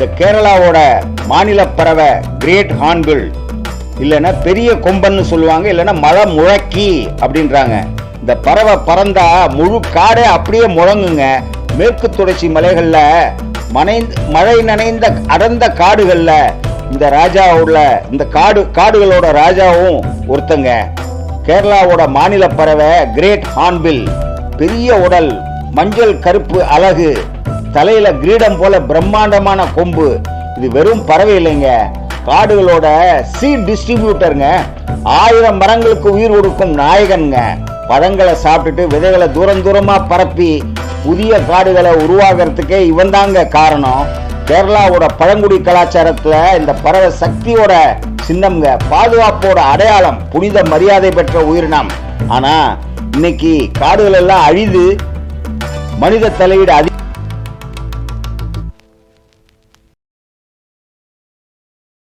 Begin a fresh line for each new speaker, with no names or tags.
இந்த கேரளாவோட மாநில பறவை கிரேட் ஹார்ன்பில் இல்லைன்னா பெரிய கொம்பன்னு சொல்லுவாங்க இல்லைன்னா மழை முழக்கி அப்படின்றாங்க. இந்த பறவை பறந்தா முழு காடே அப்படியே முழங்குங்க. மேற்கு தொடர்ச்சி மலைகளில் மனைந்து மழை நனைந்த அடர்ந்த காடுகளில் இந்த ராஜாவோட இந்த காடு காடுகளோட ராஜாவும் ஒருத்தங்க. கேரளாவோட மாநில பறவை கிரேட் ஹார்ன்பில் பெரிய உடல் மஞ்சள் கருப்பு அழகு. தலையில கிரீடம் போல பிரம்மாண்டமான கொம்பு. இது வெறும் பறவை இல்லைங்க. காடுகளோட சீட் டிஸ்ட்ரிபியூட்டருங்க. ஆயிரம் மரங்களுக்கு உயிர் கொடுக்கும் நாயகன்ங்க. பழங்களை சாப்பிட்டுட்டு விதைகளை தூரம் தூரமா பரப்பி புதிய காடுகளை உருவாகிறதுக்கே இவன் தாங்க காரணம். கேரளாவோட பழங்குடி கலாச்சாரத்துல இந்த பறவை சக்தியோட சின்னம்ங்க. பாதுகாப்போட அடையாளம் புனித மரியாதை பெற்ற உயிரினம். ஆனா இன்னைக்கு காடுகள் எல்லாம் அழிது மனித தலையீடு